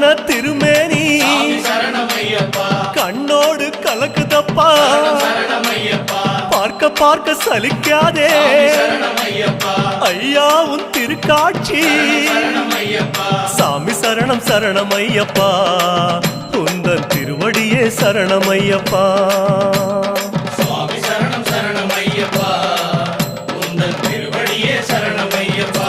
கண்ணதான திருமேனி. கண்ணோடு கலக்குதப்பா. பார்க்க பார்க்க சலிக்காதே. ஐயா உன் திருக்காட்சி. சாமி சரணம் சரணம் ஐயப்பா உந்தன் திருவடியே சரணம் ஐயப்பா சரணம் சரணம் ஐயப்பா உந்தன் திருவடியே சரணம் ஐயப்பா